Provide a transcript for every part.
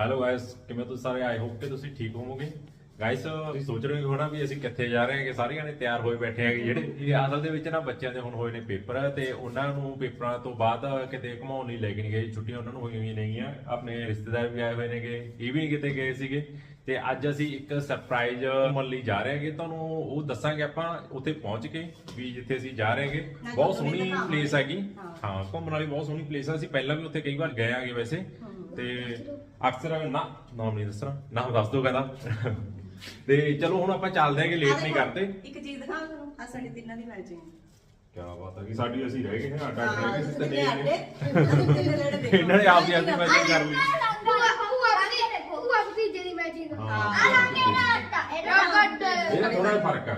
Hello guys ਕਿਵੇਂ ਤੁਸੀਂ ਸਾਰੇ? ਆਈ ਹੋਪ ਕਿ ਤੁਸੀਂ ਠੀਕ ਹੋਵੋਗੇ। ਗਾਇਸ ਤੁਸੀਂ ਸੋਚ ਰਹੇ ਹੋ ਹੋਣਾ ਵੀ ਅਸੀਂ ਕਿੱਥੇ ਜਾ ਰਹੇ ਹਾਂਗੇ ਸਾਰੇ ਜਣੇ ਤਿਆਰ ਹੋਏ ਬੈਠੇ ਹੈਗੇ। ਜਿਹੜੇ ਇਹ ਅਸਲ ਦੇ ਵਿੱਚ ਨਾ ਬੱਚਿਆਂ ਦੇ ਹੁਣ ਹੋਏ ਨੇ ਪੇਪਰ ਤੇ ਉਹਨਾਂ ਨੂੰ ਪੇਪਰਾਂ ਤੋਂ ਬਾਅਦ ਕਿਤੇ ਘੁਮਾਉਣ ਲਈ ਲੈ ਕੇ ਨਹੀਂ ਗਏ। ਛੁੱਟੀਆਂ ਉਹਨਾਂ ਨੂੰ ਹੋਈਆਂ ਹੋਈਆਂ ਨੇਗੀਆਂ। ਆਪਣੇ ਰਿਸ਼ਤੇਦਾਰ ਵੀ ਆਏ ਹੋਏ ਨੇਗੇ। ਇਹ ਵੀ ਨਹੀਂ ਕਿਤੇ ਗਏ ਸੀਗੇ। ਤੇ ਅੱਜ ਅਸੀਂ ਇੱਕ ਸਰਪ੍ਰਾਈਜ਼ ਘੁੰਮਣ ਲਈ ਜਾ ਰਹੇ ਹਾਂਗੇ। ਤੁਹਾਨੂੰ ਉਹ ਦੱਸਾਂਗੇ ਆਪਾਂ ਉੱਥੇ ਪਹੁੰਚ ਕੇ ਵੀ ਜਿੱਥੇ ਅਸੀਂ ਜਾ ਰਹੇ ਹਾਂਗੇ। ਬਹੁਤ ਸੋਹਣੀ ਪਲੇਸ ਹੈਗੀ। ਹਾਂ। ਘੁੰਮਣ ਵਾਲੀ ਬਹੁਤ ਸੋਹਣੀ ਪਲੇਸ ਆ। ਅਸੀਂ ਪਹਿਲਾਂ ਵੀ ਉੱਥੇ ਕਈ ਵਾਰ ਗਏ ਆਂਗੇ ਵੈਸੇ। ਤੇ ਅਕਸਰ ਨਾ ਨਾਮ ਨਹੀਂ ਦੱਸਣਾ ਨਾਮ ਦੱਸ ਦੋ ਕਹਿੰਦਾ। ਤੇ ਚਲੋ ਹੁਣ ਆਪਾਂ ਚੱਲਦੇ ਆਂਗੇ ਲੇਟ ਨਹੀਂ ਕਰਦੇ। ਇੱਕ ਚੀਜ਼ ਦਿਖਾਓ ਤੁਹਾਨੂੰ ਆ ਸਾਡੀ ਤਿੰਨਾਂ ਦੀ ਮੈਚਿੰਗ ਕੀ ਬਾਤ ਹੈ ਕਿ ਸਾਡੀ ਅਸੀਂ ਰਹਿ ਗਏ ਹਾਂ ਅੱਡ ਅੱਡ ਰਹਿ ਗਏ ਲੈਣੇ ਦੇਖੋ। ਇਹਨਾਂ ਨੇ ਆਪਦੀ ਆਪਦੀ ਮੈਚਿੰਗ ਕਰ ਲਈ। ਇਹਦਾ ਥੋੜਾ ਫ਼ਰਕ ਆ।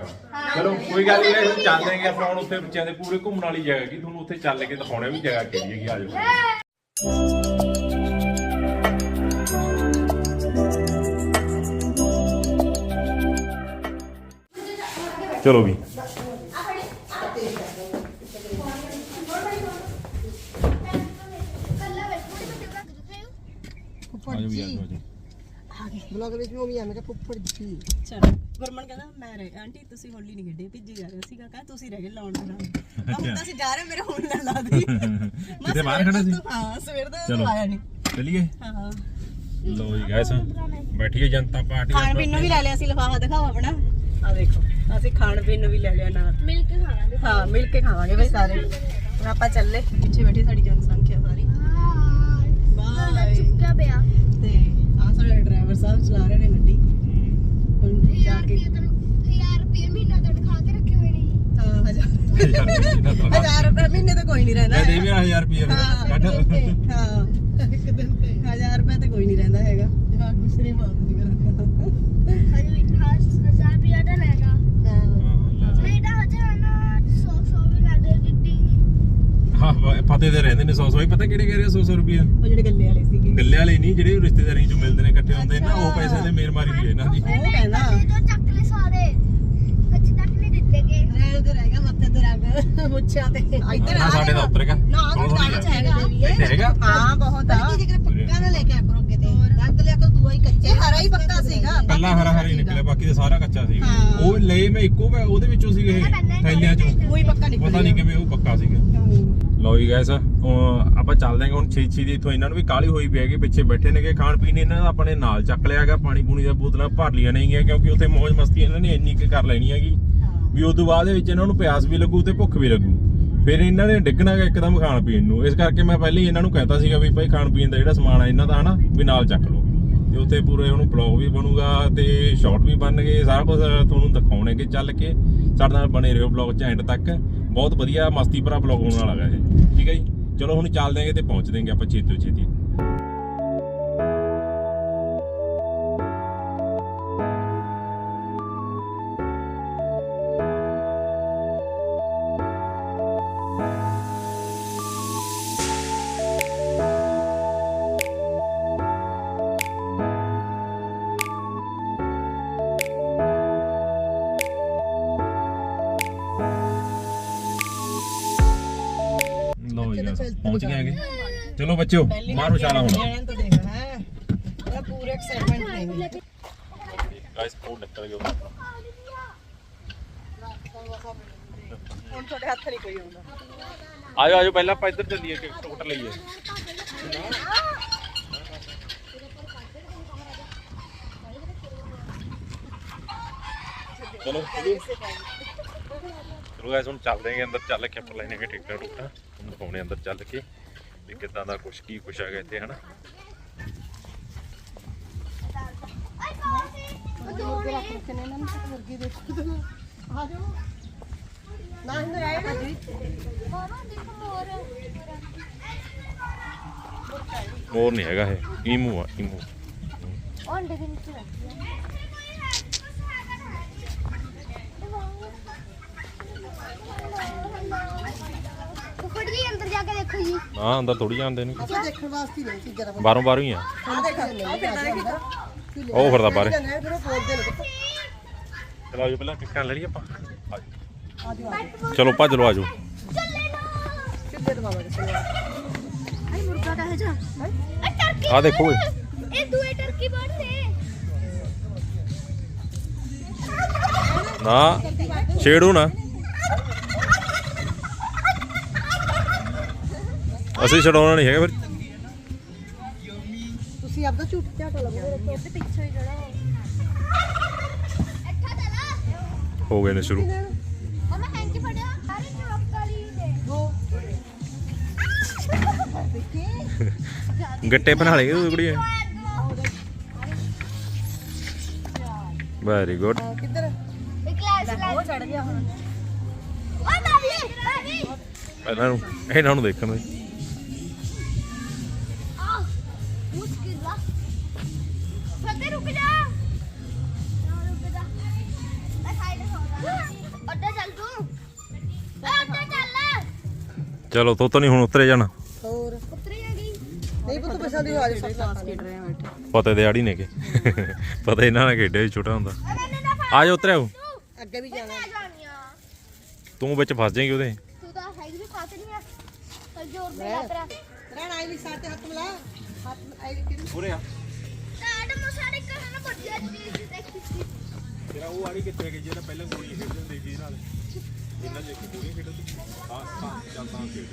ਚਲੋ ਕੋਈ ਗੱਲ ਨਹੀਂ ਅਸੀਂ ਚੱਲਦੇ ਆਂਗੇ ਆਪਾਂ ਹੁਣ ਉੱਥੇ ਬੱਚਿਆਂ ਦੇ ਪੂਰੇ ਘੁੰਮਣ ਵਾਲੀ ਜਗ੍ਹਾ ਕੀ ਤੁਹਾਨੂੰ ਉੱਥੇ ਚੱਲ ਕੇ ਦਿਖਾਉਣੇ ਵੀ ਜਗ੍ਹਾ ਕਿਹੜੀ ਹੈਗੀ ਆ ਜਾਓ। ਚਲੋ ਵੀ। ਆਜੋ ਵੀ ਆਜੋ ਆਜੋ ਬਲੌਗ ਵਿੱਚ ਉਹ ਵੀ ਆ ਮੈਂ ਕਿਹਾ ਫੁੱਫੜ ਜੀ। ਚਲੋ ਗੁਰਮਨ ਕਹਿੰਦਾ ਮੈਂ ਰਹਿ ਆਂਟੀ ਤੁਸੀਂ ਹੋਲੀ ਨਹੀਂ ਗੱਡੇ ਭਿੱਜੀ ਜਾ ਰਹੇ ਸੀਗਾ ਕਹਿੰਦਾ ਤੁਸੀਂ ਰਹਿ ਗਏ ਲਾਉਣ ਦੇ ਨਾਲ। ਹੁਣ ਤਾਂ ਅਸੀਂ ਜਾ ਰਹੇ ਮੇਰੇ ਹੁਣ ਨਾ ਲਾ ਦੀ ਕਿਤੇ ਬਾਹਰ ਖੜਾ ਸੀ? ਹਾਂ ਸਵੇਰ ਦਾ ਚਲੋ। ਆਇਆ ਨਹੀਂ ਚਲਿਏ। ਹਾਂ। ਲੋ ਜੀ ਗਾਇਸ ਬੈਠੀਏ ਜਨਤਾ ਪਾਰਟੀ ਖਾਣ ਪੀਣ ਨੂੰ ਵੀ ਲੈ ਲਿਆ ਸੀ ਲਿਫਾਫਾ ਦਿਖਾਓ ਆਪਣਾ। ਆ ਦੇਖੋ। ਅਸੀਂ ਖਾਣ ਪੀਣ ਨੂੰ ਵੀ ਲੈ ਲਿਆ ਨਾਲ। ਮਿਲ ਕੇ ਖਾਵਾਂਗੇ। ਹਾਂ ਮਿਲ ਕੇ ਖਾਵਾਂਗੇ ਬਈ ਸਾਰੇ। ਹੁਣ ਆਪਾਂ ਚੱਲੇ। ਪਿੱਛੇ ਬੈਠੀ ਸਾਡੀ ਜਨਸੰਖਿਆ ਸਾਰੀ। ਬਾਏ ਚੁੱਕਿਆ ਪਿਆ। ਤੇ ਆ ਸਾਡੇ ਡਰਾਈਵਰ ਸਾਹਿਬ ਚਲਾ ਰਹੇ ਨੇ ਗੱਡੀ। ਹੁਣ ਜਾ ਯਾਰ ਕੇ ਰੁਪਏ ਤਾਂ ਯਾਰ ਰੁਪਏ ਮਹੀਨਾ ਤੋਂ ਖਾ ਕੇ ਰੱਖੇ ਹੋਏ ਨੇ। ਹਾਂ ਹਜ਼ਾਰ ਰੁਪਏ ਮਹੀਨੇ ਤਾਂ ਕੋਈ ਨਹੀਂ ਰਹਿੰਦਾ ਮੈਂ ਦੇ ਵੀ 1000 ਰੁਪਏ ਹਾਂ ਕੱਢ। ਹਾਂ। ਇੱਕ ਦਿਨ ਤੇ। ਹਜ਼ਾਰ ਰੁਪਏ ਤਾਂ ਕੋਈ ਨਹੀਂ ਰਹਿੰਦਾ ਹੈਗਾ। ਦੂਸਰੇ ਦੀ ਹਜੇ ਵੀ ਖਾਸ ਹਜ਼ਾਰ ਰੁਪਏ ਦਾ ਲੈਗਾ ਨਹੀਂ ਤਾਂ ਹਜੇ ਨਾ 100 100 ਵੀ ਲੈ ਦੇ ਦਿੱਤੀ ਹਾਂ ਫਤੇ ਦੇ ਰਹਿੰਦੇ ਨੇ 100 100 ਹੀ ਪਤਾ ਕਿਹੜੇ ਕਹਿ ਰਹੇ 100 100 ਰੁਪਏ ਉਹ ਜਿਹੜੇ ਗੱਲੇ ਵਾਲੇ ਸੀਗੇ। ਗੱਲੇ ਵਾਲੇ ਨਹੀਂ ਜਿਹੜੇ ਰਿਸ਼ਤੇਦਾਰੀ ਚੋਂ ਮਿਲਦੇ ਨੇ ਇਕੱਠੇ ਹੁੰਦੇ ਨੇ ਨਾ ਉਹ ਪੈਸੇ ਦੇ ਮੇਰ ਮਾਰੀ ਵੀ ਹੈ ਇਹਨਾਂ ਦੀ। ਉਹ ਕਹਿੰਦਾ। ਚੱਕ ਲੈ ਸਾਰੇ ਹਜੇ ਤੱਕ ਨਹੀਂ ਦਿੱਤੇ ਗਏ ਰੈਲ ਤੇ ਰਹਿ ਗਿਆ ਮੱਥੇ ਤੇ ਰੰਗ ਮੁੱਛਾਂ ਤੇ। ਇੱਧਰ ਆ ਸਾਡੇ ਦਾ ਉੱਤਰ ਗਿਆ ਨਾ ਸਾਡੇ ਚ ਹੈਗਾ। ਇੱਥੇ ਹੈਗਾ? ਹਾਂ ਬਹੁਤ ਆ। ਕੀ ਜਿਗਰ ਪੱਕਾ ਨਾ ਲੈ ਕੇ ਆ ਕਰੋ ਅੱਗੇ ਤੇ। ਲਿਆ ਕਰ ਦੂਆ ਹੀ ਕੱਚਾ ਹਰਾ ਹੀ ਪੱਕਾ ਸੀਗਾ। ਕੱਲਾ ਹਰਾ ਹਰਾ ਹੀ ਨਿਕਲਿਆ ਬਾਕੀ ਤੇ ਸਾਰਾ ਕੱਚਾ ਸੀ। ਉਹ ਲਏ ਮੈਂ ਇੱਕੋ ਵਾ, ਉਹਦੇ ਵਿੱਚੋਂ ਸੀ ਇਹ ਥੈਲਿਆਂ ਚੋਂ। ਕੋਈ ਪੱਕਾ ਨਿਕਲ ਪਤਾ ਨਹੀਂ ਕਿਵੇਂ ਉਹ ਪੱਕਾ ਸੀਗਾ। ਲਓ ਜੀ ਗਾਇਸ ਆਪਾਂ ਚੱਲਦੇ ਹਾਂ ਹੁਣ ਛੇ ਛੇ ਦੀ ਇੱਥੋਂ ਇਹਨਾਂ ਨੂੰ ਵੀ ਕਾਲੀ ਹੋਈ ਪਈ ਹੈਗੀ ਪਿੱਛੇ ਬੈਠੇ ਨੇਗੇ ਖਾਣ ਪੀਣ ਇਹਨਾਂ ਦਾ ਆਪਣੇ ਨਾਲ ਚੱਕ ਲਿਆ ਹੈਗਾ ਪਾਣੀ ਪੂਣੀ ਦੀਆਂ ਬੋਤਲਾਂ ਭਰ ਲੀਆਂ ਨੇਗੀਆਂ ਕਿਉਂਕਿ ਉੱਥੇ ਮौज ਮਸਤੀ ਇਹਨਾਂ ਨੇ ਇੰਨੀ ਕੁ ਕਰ ਲੈਣੀ ਹੈਗੀ। ਵੀ ਉਸ ਤੋਂ ਬਾਅਦ ਵਿੱਚ ਇਹਨਾਂ ਨੂੰ ਪਿਆਸ ਵੀ ਲੱਗੂ ਤੇ ਭੁੱਖ ਵੀ ਲੱਗੂ। ਫਿਰ ਇਹਨਾਂ ਨੇ ਡਿੱਗਣਾ ਗਾ ਇੱਕਦਮ ਖਾਣ ਪੀਣ ਨੂੰ। ਇਸ ਕਰਕੇ ਮੈਂ ਪਹਿਲਾਂ ਹੀ ਇਹਨਾਂ ਨੂੰ ਕਹਿਤਾ ਸੀਗਾ ਵੀ ਭਾਈ ਖਾਣ ਪੀਣ ਦਾ ਜਿਹੜਾ ਸਮਾਨ ਆ ਇਹਨਾਂ ਦਾ ਹਨਾ ਵੀ ਨਾਲ ਚੱਕ ਲਓ। ਤੇ ਉੱਥੇ ਪੂਰੇ ਉਹਨੂੰ ਬਲੌਗ ਵੀ ਬਣੂਗਾ ਤੇ ਸ਼ਾਰਟ ਵੀ ਬਣਨਗੇ ਸਾਰਾ ਕੁਝ ਤੁਹਾਨੂੰ ਦਿਖਾਉਣਗੇ ਚੱਲ ਕੇ। ਸਾਡੇ ਨਾਲ ਬਣੇ ਰਹੋ ਬਲੌਗ ਚ ਐਂਡ ਤੱਕ। ਬਹੁਤ ਵਧੀਆ ਮਸਤੀ ਭਰਾ ਬਲੌਗ ਹੋਣ ਵਾਲਾ ਹੈ ਇਹ। ਠੀਕ ਹੈ ਜੀ? ਚਲੋ ਹੁਣ ਚੱਲਦੇ ਆਂਗੇ ਤੇ ਪਹੁੰਚ ਦੇਂਗੇ ਆਪਾਂ ਛੇਤੀ ਤੋਂ ਛੇਤੀ। ਪਹੁੰਚ ਗਏ ਹੈਗੇ। ਚਲੋ ਬੱਚਿਓ ਮਾਰੋ ਛਾਲਾ ਹੁਣ। ਲੈਣ ਤੋਂ ਦੇਖ ਹੈ। ਇਹਦਾ ਪੂਰੇ ਐਕਸਾਈਟਮੈਂਟ ਨੇ ਗਾਇਸ ਫੋਨ ਨਿਕਲ ਗਿਆ। ਹੁਣ ਤੁਹਾਡੇ ਹੱਥ ਨਹੀਂ ਕੋਈ ਆਉਂਦਾ। ਆਜੋ ਆਜੋ ਪਹਿਲਾਂ ਆਪਾਂ ਇੱਧਰ ਚੱਲੀਏ ਕਿ ਟੋਟ ਲਈਏ। ਚਲੋ ਚਲੋ ਗਾਇਸ ਹੁਣ ਚੱਲਦੇ ਆਂ ਅੰਦਰ ਚੱਲ ਕੇ ਆਪਾਂ ਲੈਣੇ ਕਿ ਟਿਕਟਾਂ ਟੁਕਟਾਂ। ਦਿਖਾਉਣੇ ਅੰਦਰ ਚੱਲ ਕੇ ਵੀ ਕਿੱਦਾਂ ਦਾ ਕੁਛ, ਕੀ ਕੁਛ ਹੈਗਾ ਇੱਥੇ, ਹਨਾ? ਨਾ ਹੋਰ ਨਹੀਂ ਹੈਗਾ ਇਹ, ਈਮੂ ਆ, ਈਮੂ। ਅੰਡੇ ਦੇ ਨੀਚੇ ਜੀ ਕੇ ਦੇਖੋ ਜੀ। ਹਾਂ ਅੰਦਰ ਥੋੜੀ ਜਾਂਦੇ ਨੇ ਅਸੀਂ ਦੇਖਣ ਵਾਸਤੇ ਹੀ ਨਹੀਂ ਚੀਜ਼ਾਂ ਦਾ ਬਾਹਰੋਂ ਬਾਹਰੋਂ ਹੀ ਆ। ਆ ਦੇਖ। ਆ ਫਿਰਦਾ ਦੇਖ ਉਹ ਫਿਰਦਾ ਬਾਹਰ। ਫਿਰ ਉਹ ਬੋਲਦੇ ਨੇ ਚਲੋ ਆਜੋ ਪਹਿਲਾਂ ਟਿਕਟਾਂ ਲੈ ਲਈ ਆਪਾਂ। ਆਜੋ। ਚਲੋ ਭੱਜ ਲਓ ਆਜੋ। ਮੁਰਗਾ ਦਾ ਹੈ ਜਾ ਆ ਦੇਖੋ ਇਹ। ਦੂਏ ਟਰਕੀ ਬਣ ਨਾ ਛੇੜੋ ਨਾ। ਅਸੀਂ ਛਡਾਉਣਾ ਨਹੀਂ ਹੈਗਾ ਫਿਰ। ਤੁਸੀਂ ਆਪਦਾ ਝੂਠ ਝਾਟਾ ਲਗਾਓ ਇਹਦੇ ਪਿੱਛੇ ਹੀ ਜਿਹੜਾ ਅੱਠਾ ਚਲਾ ਹੋ ਗਏ ਨੇ ਸ਼ੁਰੂ। ਉਹ ਮੈਂ ਹੈਂਕੀ ਫੜਿਆ ਅਰੇ ਚੌਕ ਵਾਲੀ ਦੇ। ਗੱਟੇ ਬਣਾ ਲਏ ਉਹ ਕੁੜੀਏ। ਵੈਰੀ ਗੁੱਡ ਕਿੱਧਰ? ਇੱਕ ਕਲਾਸ ਲੈ ਉਹ ਚੜ ਗਿਆ ਹੁਣ। ਉਹ ਬਾਬੀ ਬਾਬੀ ਇਹਨਾਂ ਨੂੰ ਇਹਨਾਂ ਨੂੰ ਦੇਖਣ ਦੇ। ਰੁਕ ਜਾ। ਨਾ ਰੁਕ ਜਾ। ਮੈਂ ਸਾਈਡ ਹੋ ਜਾ ਅੱਡਾ ਚੱਲ ਤੂੰ। ਏ ਅੱਡਾ ਚੱਲ। ਚਲੋ ਤੋ ਤਾਂ ਨਹੀਂ ਹੁਣ ਉਤਰੇ ਜਾਣਾ। ਹੋਰ? ਉਤਰੀ ਆ ਗਈ। ਨਹੀਂ ਪੁੱਤ ਬਸਾ ਦੀ ਆਵਾਜ਼ ਸਭ ਕਲਾਸ ਖੇਡ ਰਹੇ ਆ ਬੈਠੇ ਪਤਾ ਦੇ ਆੜੀ ਨੇ ਕਿ ਪਤਾ ਇਹਨਾਂ ਨਾਲ ਖੇਡਿਆ ਸੀ ਛੋਟਾ ਹੁੰਦਾ। ਅਰੇ ਮੈਨੂੰ ਨਾ ਫੜ। ਆ ਜਾ ਉਤਰਿਆ ਅੱਗੇ ਵੀ ਜਾਣਾ। ਮੈਂ ਤੂੰ ਵਿੱਚ ਫਸ ਜਾਏਂਗੀ ਉਹਦੇ। ਤੂੰ ਤਾਂ ਹੈਗੀ ਵੀ ਖਾਤ ਨਹੀਂ ਆ ਜ਼ੋਰ ਦੇ ਲਾ ਤੇਰਾ ਰਹਿਣ ਆਈ ਵੀ ਸਾਤੇ ਹੱਥ ਮਿਲਾ। ਹੱਥ ਆਈ ਵੀ ਕਿਹੜੀ? ਉਰੇ ਆ। ਤੇਰਾ ਉਹ ਆੜੀ ਕਿੱਥੇ ਗਈ ਜਿਹੜਾ ਪਹਿਲਾਂ ਗੋਲੀ ਖੇਡਦੇ ਹੁੰਦੇ ਸੀ ਨਾਲ। ਇਹਨਾਂ ਜੇ ਗੋਲੀ ਖੇਡਦੇ ਹਾਂ ਹਾਂ, ਚੱਲ ਤਾਂ ਖੇਡ।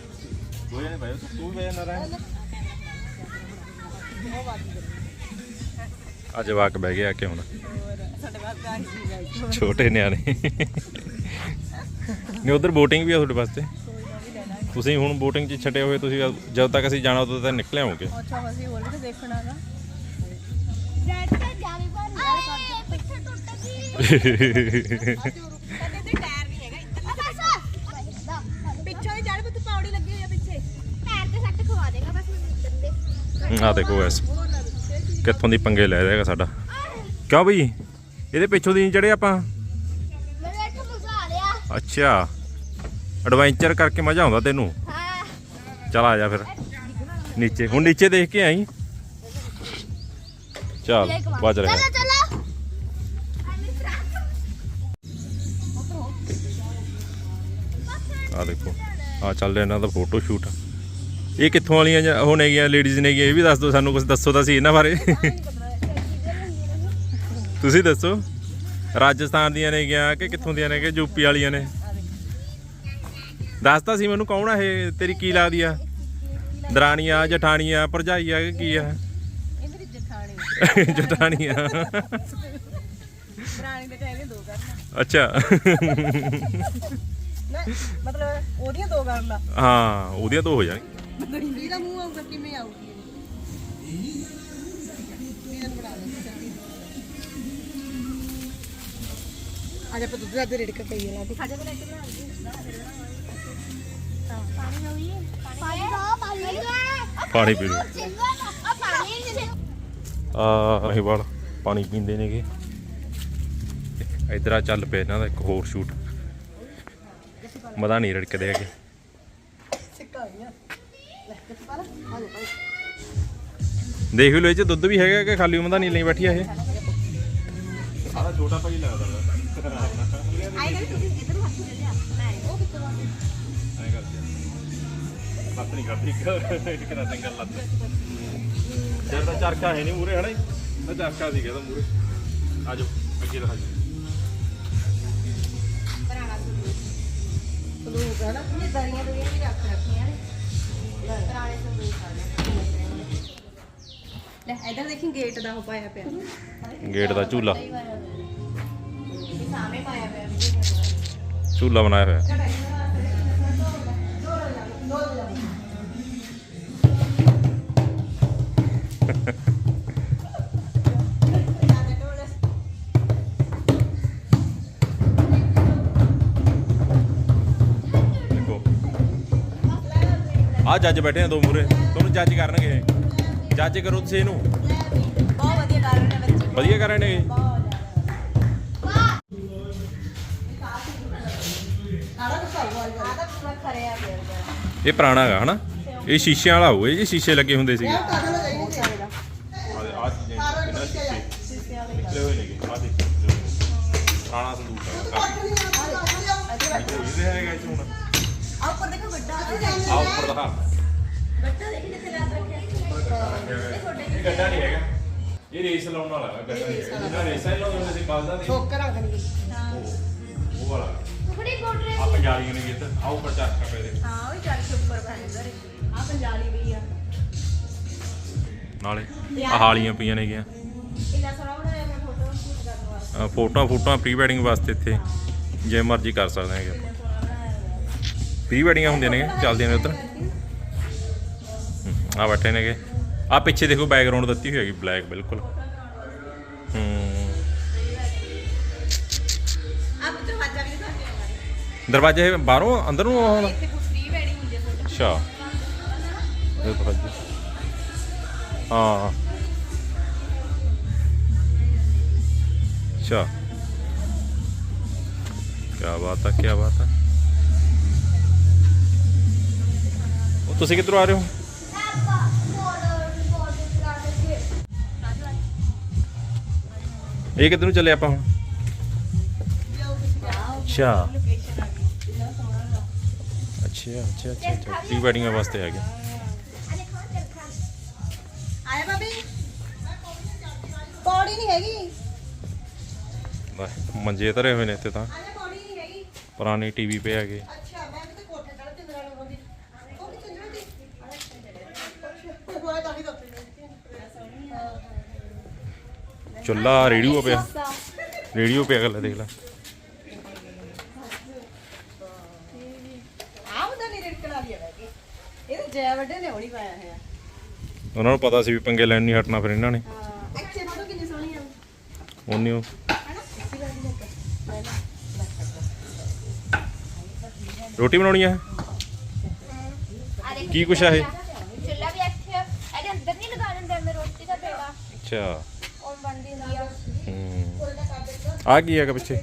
ਦੋ ਜਣੇ ਭਾਈ, ਤੂੰ ਵੀ ਨਾ ਰਹਿ ਅੱਜ ਵਾਕ ਬਹਿ ਗਿਆ ਕਿ ਹੁਣ। ਛੋਟੇ ਨਿਆਣੇ। ਨਹੀਂ, ਉਧਰ VOTING ਵੀ ਆ ਤੁਹਾਡੇ ਵਾਸਤੇ। ਤੁਸੀਂ ਹੁਣ VOTING 'ਚ ਛੱਡੇ ਹੋਏ, ਤੁਸੀਂ ਜਦੋਂ ਤੱਕ ਅਸੀਂ ਜਾਣਾ ਉਦੋਂ ਤੱਕ ਨਿਕਲੇ ਹੋਗੇ ਅੱਛਾ, ਅਸੀਂ ਹੋਰ ਵੀ ਤਾਂ ਦੇਖਣਾਗਾ ਟੁੱਟ ਟਾਇਰ ਨਹੀਂ ਹੈਗਾ ਇੱਧਰ ਪਿੱਛੋਂ ਹੀ ਚੜ ਤੂੰ ਪੌੜੀ ਲੱਗੀ ਹੋਈ ਆ ਪਿੱਛੇ ਪੈਰ ਤੇ ਸੱਟ ਖਵਾ ਦੇਗਾ ਬਸ ਮੈਨੂੰ ਇੱਧਰ ਦੇ ਆ ਦੇਖੋ ਐਸ ਕਿੱਥੋਂ ਦੀ ਪੰਗੇ ਲੈ ਰਿਹਾ ਹੈਗਾ ਸਾਡਾ। ਕਿਉਂ ਬਈ? ਇਹਦੇ ਪਿੱਛੋਂ ਦੀ ਚੜੇ ਆਪਾਂ? ਅੱਛਾ। ਐਡਵੈਂਚਰ ਕਰਕੇ ਮਜ਼ਾ ਆਉਂਦਾ ਤੈਨੂੰ। ਹਾਂ ਚਲ ਆ ਜਾ ਫਿਰ। ਨੀਚੇ। ਹੁਣ ਨੀਚੇ ਦੇਖ ਕੇ ਆਈ। ਚੱਲ ਬਚ ਰਿਹਾ। ਆ ਦੇਖੋ ਆ ਚੱਲ ਰਿਹਾ ਇਹਨਾਂ ਦਾ ਫੋਟੋ ਸ਼ੂਟ ਇਹ ਕਿੱਥੋਂ ਵਾਲੀਆਂ ਉਹ ਨੇਗੀਆਂ ਲੇਡੀਜ਼ ਨੇਗੀਆਂ ਇਹ ਵੀ ਦੱਸ ਦਿਓ ਸਾਨੂੰ ਕੁਝ ਦੱਸੋ ਤਾਂ ਸੀ ਇਹਨਾਂ ਬਾਰੇ। ਤੁਸੀਂ ਦੱਸੋ ਰਾਜਸਥਾਨ ਦੀਆਂ ਨੇਗੀਆਂ ਕਿ ਕਿੱਥੋਂ ਦੀਆਂ ਨੇ ਕਿ ਯੂਪੀ ਵਾਲੀਆਂ ਨੇ? ਦੱਸਤਾ ਸੀ ਮੈਨੂੰ ਕੌਣ ਆ ਇਹ ਤੇਰੀ ਕੀ ਲੱਗਦੀ ਆ? ਦਰਾਣੀਆਂ ਜਠਾਣੀਆਂ ਭਰਜਾਈਆਂ ਕਿ ਕੀ ਆ? ਇਹ ਮੇਰੀ ਜਠਾਣੀ। ਜਠਾਣੀਆਂ। ਦਰਾਣੀ ਦੇ ਟਾਈਮ ਦੋ ਕਰਨਾ। ਅੱਛਾ। ਨਾ ਮਤਲਬ ਉਹਦੀਆਂ ਦੋ ਹਾਂ ਉਹਦੀਆਂ ਤੋਂ ਹੋ ਜਾਣੀ ਕੁੜੀ ਦਾ ਮੂੰਹ ਆਊਗਾ ਕਿਵੇਂ ਆਊਗੀ ਵੀਰਨ ਬਣਾ ਲੈ ਅੱਜ ਆਪਾਂ ਦੁੱਧ ਦਾ ਰੇੜ ਕੇ ਪਈ ਲਾ ਕੇ। ਖਾਜਾ ਬਣਾ ਕੇ ਪਾਣੀ ਹੋਈ ਪਾਣੀ ਦੋ ਪਾਣੀ ਪਾਣੀ ਪੀ ਲਓ। ਆ ਪਾਣੀ ਨਹੀਂ ਆ ਇਹ ਵਾਲ ਪਾਣੀ ਪੀਂਦੇ ਨੇਗੇ। ਇਧਰ ਆ ਚੱਲ ਪਿਆ ਇਹਨਾਂ ਦਾ ਇੱਕ ਹੋਰ ਸ਼ੂਟ। ਮਦਾ ਨਹੀਂ ਰੜਕਦੇ ਹੈਗੇ। ਸਿੱਕਾ ਹੋਈਆਂ ਲੈ ਕੇ ਪਾ ਲਾ ਆ ਜਾ ਭਾਈ ਦੇਖ ਲਓ ਇਹ ਚ ਦੁੱਧ ਵੀ ਹੈਗਾ ਕਿ ਖਾਲੀ ਮਦਾ ਨਹੀਂ ਲਈ ਬੈਠੀ ਆ ਇਹ। ਸਾਰਾ ਛੋਟਾ ਭਾਈ ਲੱਗਦਾ ਆਈ ਨਾ ਤੁਸੀਂ ਇਧਰ ਹੱਥ ਦੇ ਲਿਆ ਮੈਂ ਉਹ ਕਿੱਥੇ ਵਾ ਐਂ ਕਰਦੀ ਲੱਤ ਨਹੀਂ ਕਰਦੀ ਇੱਕ ਕਿਹਦਾ ਸਿੰਗਲ ਲੱਤ ਜਦ ਤਾਂ ਚਰਖਾ ਹੈ ਨਹੀਂ ਮੂਰੇ ਹਣਾ ਇਹ ਚਰਖਾ ਸੀ ਕਹਿੰਦਾ ਮੂਰੇ ਆ ਜਾਓ ਅੱਗੇ ਦਿਖਾ ਜੀ ਸੰਦੂਕ ਹੈ ਨਾ ਇਹ ਦਰੀਆਂ ਦੁਰੀਆਂ ਵੀ ਰੱਖ ਰੱਖੀਆਂ ਨੇ। ਪੁਰਾਣੇ ਸੰਦੂਕ ਆ ਲੈ ਇਧਰ ਦੇਖੀ ਗੇਟ ਦਾ ਹੋ ਪਾਇਆ ਪਿਆ। ਗੇਟ ਦਾ ਝੂਲਾ। ਇਹ ਸਾਹਮਣੇ ਪਾਇਆ ਪਿਆ ਝੂਲਾ ਬਣਾਇਆ ਹੋਇਆ। ਆ ਜੱਜ ਬੈਠੇ ਆ ਦੋ ਮੂਰੇ ਤੁਹਾਨੂੰ ਜੱਜ ਕਰਨਗੇ ਇਹ। ਜੱਜ ਕਰੋ ਤੁਸੀਂ ਇਹਨੂੰ। ਬਹੁਤ ਵਧੀਆ ਕਰ ਰਹੇ ਨੇ ਬੱਚੇ। ਵਧੀਆ ਕਰ ਰਹੇ ਨੇ ਪੂਰਾ ਖਰਿਆ ਪਿਆ ਇਹ ਪੁਰਾਣਾ ਹੈਗਾ ਹਨਾ? ਇਹ ਸ਼ੀਸ਼ਿਆਂ ਵਾਲਾ ਹੋਊ ਇਹ ਜੀ ਸ਼ੀਸ਼ੇ ਲੱਗੇ ਹੁੰਦੇ ਸੀਗੇ। ਆ ਉੱਪਰ ਦਾ ਵੱਡਾ ਦੇਖੀ। ਜਿੱਥੇ ਲੱਗ ਰੱਖਿਆ ਇਹ ਗੱਡਾ ਨਹੀਂ ਹੈਗਾ। ਇਹ ਰੇਸ ਲਾਉਣ ਵਾਲਾ ਹੈ ਇਹਨਾਂ ਰੇਸਾਂ ਹੀ ਲਾਉਂਦੇ ਹੁੰਦੇ ਸੀ ਬਲਦਾਂ ਦੀ। ਠੋਕਰਾਂ ਕਰੀ ਉਹ ਉਹ ਵਾਲਾ। ਟੁਕੜੀ ਕੋਟ ਰੇ ਆ ਪੰਜਾਲੀਆਂ ਨੇ ਗਿੱਤ ਆਓ ਉੱਪਰ ਚਰਖਾ ਪਏ ਦੇ ਹਾਂ ਉਹ ਚੱਲ ਕੇ ਉੱਪਰ ਬੈਠ ਉਧਰ ਆ ਪੰਜਾਲੀ ਵੀ ਆ। ਨਾਲੇ ਆ ਹਾਲੀਆਂ ਪਈਆਂ ਨੇ ਗਿਆ। ਇੰਨਾ ਸੋਹਣਾ ਬਣਾਇਆ ਮੈਂ ਫੋਟੋ ਸ਼ੂਟ ਕਰਨ ਵਾਸਤੇ। ਫੋਟੋਆਂ ਫੋਟੋਆਂ ਪ੍ਰੀ ਵੈਡਿੰਗ ਵਾਸਤੇ ਇੱਥੇ। ਜੇ ਮਰਜ਼ੀ ਕਰ ਸਕਦੇ ਹੈਗੇ ਪ੍ਰੀ ਵੈਡਿੰਗਾਂ ਹੁੰਦੀਆਂ ਨੇ ਚੱਲਦੀਆਂ ਨੇ ਉੱਧਰ। ਆ ਬੈਠੇ ਨੇਗੇ। ਆ ਪਿੱਛੇ ਦੇਖੋ ਬੈਕਗ੍ਰਾਉਂਡ ਦਿੱਤੀ ਹੋਈ ਹੈਗੀ ਬਲੈਕ ਬਿਲਕੁਲ। ਆ ਤੂੰ ਦਰਵਾਜ਼ਾ ਬਾਹਰੋਂ ਅੰਦਰ ਨੂੰ ਆਉਣਾ ਇੱਥੇ ਫ੍ਰੀ ਵੈਡਿੰਗ ਹੁੰਦੀ ਹੈ ਅੱਛਾ। ਇਹ ਦਰਵਾਜ਼ੇ। ਹਾਂ। ਅੱਛਾ। ਕੀ ਬਾਤ ਹੈ ਕੀ ਬਾਤ ਹੈ ਤੁਸੀਂ ਕਿੱਧਰੋਂ ਆ ਰਹੇ ਹੋ? ਇਹ ਕਿੱਧਰ ਨੂੰ ਚੱਲੇ ਆਪਾਂ ਹੁਣ? ਅੱਛਾ। ਅੱਛਾ ਅੱਛਾ ਅੱਛਾ ਅੱਛਾ। ਪ੍ਰੀ ਵੈਡਿੰਗਾਂ ਵਾਸਤੇ ਆ ਖਾਂ ਆਏ ਬਾਬੀ ਪੌੜੀ ਨਹੀਂ ਹੈਗੀ। ਲੈ, ਮੰਜੇ ਧਰੇ ਹੋਏ ਨੇ ਇੱਥੇ ਤਾਂ। ਪੁਰਾਣੇ ਟੀਵੀ ਪਏ ਹੈਗੇ ਅੱਛਾ ਮੈਂ ਵੀ ਤੇ ਕੋਠੇ ਚੜ ਕੇ ਦਰਾਣੀ ਹੁੰਦੀ ਉਹ ਵੀ ਚੰਗੀ ਦੀ ਅੱਛਾ ਕੋਈ ਤਾਂ ਨਹੀਂ ਦੱਸਦੀ ਚੁੱਲਾ ਰੇਡੀਓ ਪਿਆ। ਰੇਡੀਓ ਪਿਆ ਗੱਲ ਦੇਖ ਲੈ। ਜੈ ਵੱਡੇ ਨੇ ਹੋਣੀ ਪਾਇਆ ਹੋਇਆ। ਉਹਨਾਂ ਨੂੰ ਪਤਾ ਸੀ ਵੀ ਪੰਗੇ ਲੈਣ ਨਹੀਂ ਹਟਣਾ ਫਿਰ ਇਹਨਾਂ ਨੇ। ਹਾਂ। ਐਕਚੁਅਲੀ ਫੋਟੋ ਕਿੰਨੀ ਸੋਹਣੀ ਆ। ਉਹਨੇ ਉਹ ਰੋਟੀ ਬਣਾਉਣੀ ਆ? ਕੀ ਕੁਛ ਆ ਇਹ? ਚੁੱਲਾ ਵੀ ਇੱਥੇ ਆ। ਇਹਦੇ ਅੰਦਰ ਨਹੀਂ ਲਗਾ ਦਿੰਦੇ ਮੈਂ ਰੋਟੀ ਦਾ ਪੇੜਾ। ਅੱਛਾ। ਆ ਕੀ ਹੈਗਾ ਪਿੱਛੇ?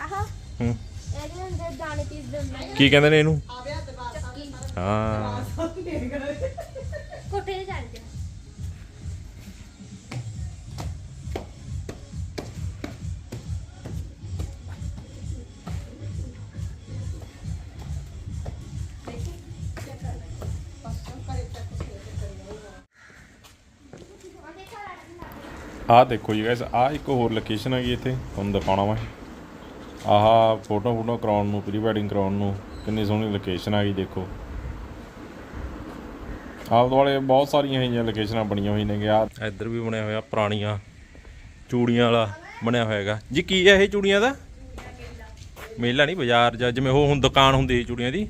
ਆਹਾ। ਹੂੰ। ਇਹਦੇ ਅੰਦਰ ਦਾਣੇ ਪੀਸ ਦਿੰਦੇ ਕੀ ਕਹਿੰਦੇ ਨੇ ਇਹਨੂੰ? ਹਾਂ। ਆਹ ਦੇਖੋ ਜੀ ਗਾਇਸ ਆਹ ਇੱਕ ਹੋਰ ਲੋਕੇਸ਼ਨ ਹੈਗੀ ਇੱਥੇ ਤੁਹਾਨੂੰ ਦਿਖਾਉਣਾ ਮੈਂ। ਆਹ ਫੋਟੋ ਫੋਟੋ ਕਰਾਉਣ ਨੂੰ ਪ੍ਰੀ ਵੈਡਿੰਗ ਕਰਾਉਣ ਨੂੰ ਕਿੰਨੀ ਸੋਹਣੀ ਲੋਕੇਸ਼ਨ ਆ ਗਈ ਦੇਖੋ। ਆਪ ਦੁਆਲੇ ਬਹੁਤ ਸਾਰੀਆਂ ਇਹ ਜਿਹੀਆਂ ਲੋਕੇਸ਼ਨਾਂ ਬਣੀਆਂ ਹੋਈਆਂ ਨੇ ਆ ਇੱਧਰ ਵੀ ਬਣਿਆ ਹੋਇਆ ਪੁਰਾਣੀਆਂ ਚੂੜੀਆਂ ਵਾਲਾ ਬਣਿਆ ਹੋਇਆ ਹੈਗਾ। ਜੀ ਕੀ ਹੈ ਇਹ ਚੂੜੀਆਂ ਦਾ? ਮੇਲਾ ਨਹੀਂ ਬਾਜ਼ਾਰ ਜਾਂ ਜਿਵੇਂ ਉਹ ਹੁਣ ਦੁਕਾਨ ਹੁੰਦੀ ਸੀ ਚੂੜੀਆਂ ਦੀ।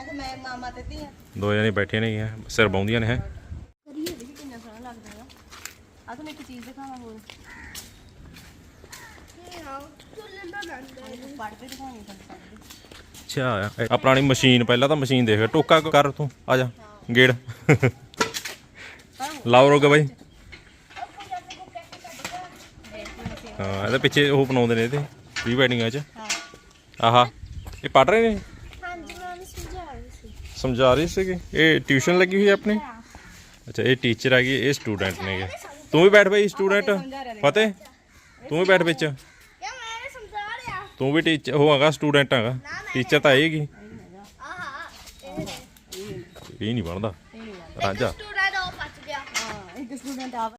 ਅੱਜ ਮੈਂ ਮਾਮਾ ਤੇ ਧੀਆਂ ਦੋ ਜਣੇ ਬੈਠੇ ਨੇ ਸਿਰ ਬਾਉਂਦੀਆਂ ਨੇ ਹੈ ਕਰੀਏ ਵੀ ਕਿੰਨਾ ਸੋਹਣਾ ਲੱਗਦਾ ਹੈ ਆ ਤੁਹਾਨੂੰ ਇੱਕ ਚੀਜ਼ ਦਿਖਾਵਾਂ ਹੋਰ। ਪੜ ਕੇ ਦਿਖਾਉਣੀ ਤੁਹਾਨੂੰ ਅੱਛਾ ਆ ਪੁਰਾਣੀ ਮਸ਼ੀਨ ਪਹਿਲਾਂ ਤਾਂ ਮਸ਼ੀਨ ਦੇਖ। ਟੋਕਾ ਕਰ ਤੂੰ। ਆ ਜਾ ਗੇੜ। ਲਾਓ ਰੋਗਾ ਬਾਈ। ਹਾਂ ਇਹਦੇ ਪਿੱਛੇ ਉਹ ਬਣਾਉਂਦੇ ਨੇ ਇਹਦੇ ਪ੍ਰੀ ਵੈਡਿੰਗਾਂ 'ਚ। ਆਹਾ ਇਹ ਪੜ ਰਹੇ ਨੇ? ਹਾਂਜੀ ਮੈਂ ਉਹਨੂੰ ਸਮਝਾ ਰਹੀ ਸੀ। ਸਮਝਾ ਰਹੇ ਸੀਗੇ। ਇਹ ਟਿਊਸ਼ਨ ਲੱਗੀ ਹੋਈ ਹੈ ਆਪਣੀ? ਅੱਛਾ ਇਹ ਟੀਚਰ ਆ ਗਈ ਇਹ ਸਟੂਡੈਂਟ ਨੇਗੇ ਤੂੰ ਵੀ ਬੈਠ ਬਈ ਸਟੂਡੈਂਟ ਫਤਿਹ। ਤੂੰ ਵੀ ਬੈਠ ਵਿੱਚ। ਕਿਆ ਮੈਂ ਸਮਝਾ ਰਿਹਾ। ਤੂੰ ਵੀ ਟੀਚਰ ਉਹ ਹੈਗਾ ਸਟੂਡੈਂਟ ਹੈਗਾ। ਟੀਚਰ ਤਾਂ ਆਏਗੀ ਆਹਾ ਇਹ ਨਹੀਂ ਬਣਦਾ। ਰਾਂਝਾ। ਸਟੂਡੈਂਟ ਉਹ ਪੱਟ ਗਿਆ। ਹਾਂ ਇੱਕ ਸਟੂਡੈਂਟ ਆ